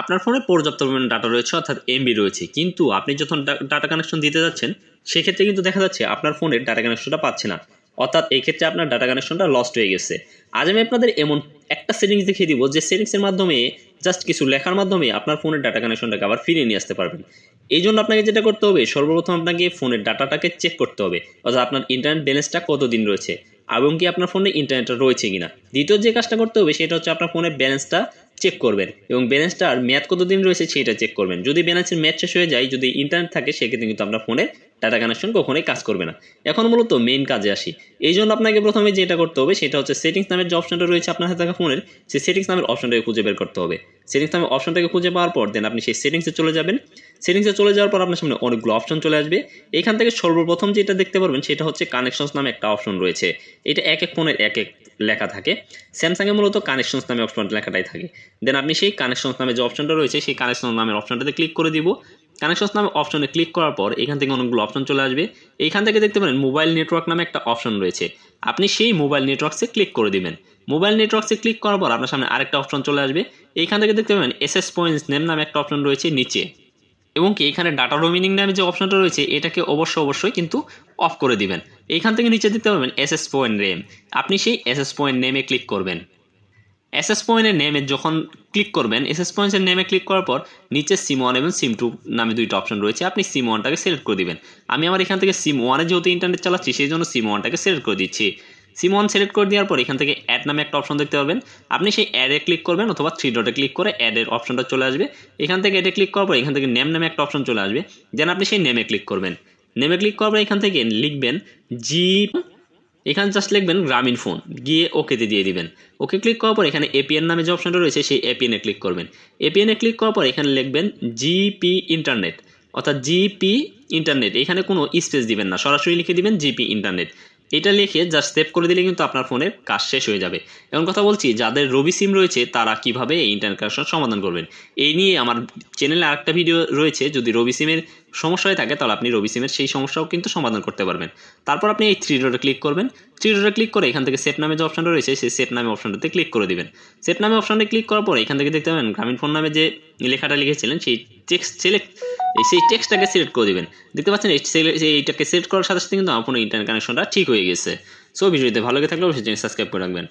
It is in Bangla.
আপনার ফোনে পর্যাপ্ত পরিমাণ ডাটা রয়েছে, অর্থাৎ এমবি রয়েছে। কিন্তু আপনি যখন ডাটা কানেকশন দিতে যাচ্ছেন, সেক্ষেত্রে কিন্তু দেখা যাচ্ছে আপনার ফোনের ডাটা কানেকশনটা পাচ্ছে না। অর্থাৎ এই ক্ষেত্রে আপনার ডাটা কানেকশনটা লস্ট হয়ে গেছে। আজ আমি আপনাদের এমন একটা সেটিংস দেখিয়ে দিব, যে সেটিংসের মাধ্যমে জাস্ট কিছু লেখার মাধ্যমে আপনার ফোনের ডাটা কানেকশনটাকে আবার ফিরিয়ে নিয়ে আসতে পারবেন। এই জন্য আপনাকে যেটা করতে হবে, সর্বপ্রথম আপনাকে ফোনের ডাটাটাকে চেক করতে হবে, অর্থাৎ আপনার ইন্টারনেট ব্যালেন্সটা কতদিন রয়েছে, এবং কি আপনার ফোনে ইন্টারনেটটা রয়েছে কিনা। দ্বিতীয় যে কাজটা করতে হবে, সেটা হচ্ছে আপনার ফোনের ব্যালেন্সটা চেক করবেন। এবং ব্যালেন্সটার মেয়াদ কতদিন রয়েছে সেটা চেক করবেন। যদি ব্যালেন্সের ম্যাচ শেষ হয়ে যায়, যদি ইন্টারনেট থাকে, সেক্ষেত্রে কিন্তু আপনার ফোনে ডাটা কানেকশন কখনোই কাজ করবে না। এখন মূলত মেইন কাজে আসি। এই জন্য আপনাকে প্রথমে যেটা করতে হবে, সেটা হচ্ছে সেটিংস নামের যে অপশনটা রয়েছে আপনার হাতে থাকা ফোনের সেই সেটিংস নামের অপশনটাকে খুঁজে বের করতে হবে। সেটিংস নামের অপশনটাকে খুঁজে পাওয়ার পর দেন আপনি সেই সেটিংসে চলে যাবেন। সেটিংসে চলে যাওয়ার পর আপনার সামনে অনেকগুলো অপশন চলে আসবে। এখান থেকে সর্বপ্রথম যেটা দেখতে পারবেন, সেটা হচ্ছে কানেকশনস নামে একটা অপশন রয়েছে। এটা এক এক ফোনের এক এক লেখা থাকে। স্যামসাংয়ে মূলত কানেকশনস নামে অপশনটা লেখাটাই থাকে। দেন আপনি সেই কানেকশনস নামে যে অপশনটা রয়েছে, সেই কানেকশন নামের অপশনটাতে ক্লিক করে দিব। কানেকশনস নামে অপশনে ক্লিক করার পর এখান থেকে অনেকগুলো অপশন চলে আসবে। এইখান থেকে দেখতে পারেন মোবাইল নেটওয়ার্ক নামে একটা অপশন রয়েছে। আপনি সেই মোবাইল নেটওয়ার্কসে ক্লিক করে দিবেন। মোবাইল নেটওয়ার্কসে ক্লিক করার পর আপনার সামনে আরেকটা অপশন চলে আসবে। এইখান থেকে দেখতে পাবেন এস এস পয়েন্টস নেম নামে একটা অপশন রয়েছে নিচে। এবং কি এখানে ডাটা রোমিনিং নামে যে অপশনটা রয়েছে, এটাকে অবশ্যই অবশ্যই কিন্তু অফ করে দিবেন। এইখান থেকে নিচে দেখতে পাবেন এস এস পয়েন্ট নেম আপনি সেই এস এস পয়েন্ট নেমে ক্লিক করবেন। এস পয়েন্টের নেমে যখন ক্লিক করবেন এস এস পয়েন্টের নেমে ক্লিক করার পর নিচে সিম ওয়ান এবং সিম টু নামে দুইটা অপশন রয়েছে, আপনি সিম ওয়ানটাকে সিলেক্ট করে দিবেন। আমি আমার এখান থেকে সিম ওয়ানে যেহেতু ইন্টারনেট চালাচ্ছি সেই জন্য সিম ওয়ানটাকে সিলেক্ট করে দিচ্ছি। সিম ওয়ান সিলেক্ট করে দেওয়ার পর এখান থেকে অ্যাড নামে একটা অপশন দেখতে পাবেন। আপনি সেই অ্যাডে ক্লিক করবেন অথবা থ্রি ডটে ক্লিক করে অ্যাডের অপশনটা চলে আসবে। এখান থেকে অ্যাডে ক্লিক করার পর এখান থেকে নেম নামে একটা অপশন চলে আসবে। যেন আপনি সেই নেমে ক্লিক করবেন। নেমে ক্লিক করার পর এখান থেকে লিখবেন জি এখানে জাস্ট লিখবেন গ্রামীণ ফোন গিয়ে ওকেতে দিয়ে দিবেন। ওকে ক্লিক করার পর এখানে এপিএন নামে যে অপশনটা রয়েছে, সেই এপিএনে ক্লিক করবেন। এপিএনে ক্লিক করার পর এখানে লিখবেন জিপি ইন্টারনেট অর্থাৎ জিপি ইন্টারনেট এখানে কোনো স্পেস দিবেন না। সরাসরি লিখে দিবেন জিপি ইন্টারনেট এটা লিখে জাস্ট সেভ করে দিলে কিন্তু আপনার ফোনের কাজ শেষ হয়ে যাবে। এমন কথা বলছি, যাদের রবি সিম রয়েছে, তারা কীভাবে এই ইন্টারনেট কানেকশন সমাধান করবেন? এই নিয়ে আমার চ্যানেলে আরেকটা ভিডিও রয়েছে, যদি রবি সিমের সমস্যা হয়ে থাকে, তাহলে আপনি রবি সিমের সেই সমস্যাও কিন্তু সমাধান করতে পারবেন। তারপর আপনি এই থ্রি ডোরে ক্লিক করবেন। থ্রি ডোরে ক্লিক করে এখান থেকে সেট নামে যে অপশনটা রয়েছে, সেই সেট নামে অপশনটাতে ক্লিক করে দিবেন। সেট নামে অপশনটা ক্লিক করার পর এখান থেকে দেখতে পাবেন গ্রামীণ ফোন নামে যে লেখাটা লিখেছিলেন, সেই টেক্সট সিলেক্ট সেই টেক্সটটাকে সিলেক্ট করে দেবেন। দেখতে পাচ্ছেন এইটাকে সিলেক্ট করার সাথে সাথে কিন্তু আমার ফোনের ইন্টারনেট কানেকশনটা ঠিক হয়ে গেছে। সো ভিডিওতে ভালো লেগে থাকলে অবশ্যই সাবস্ক্রাইব করে রাখবেন।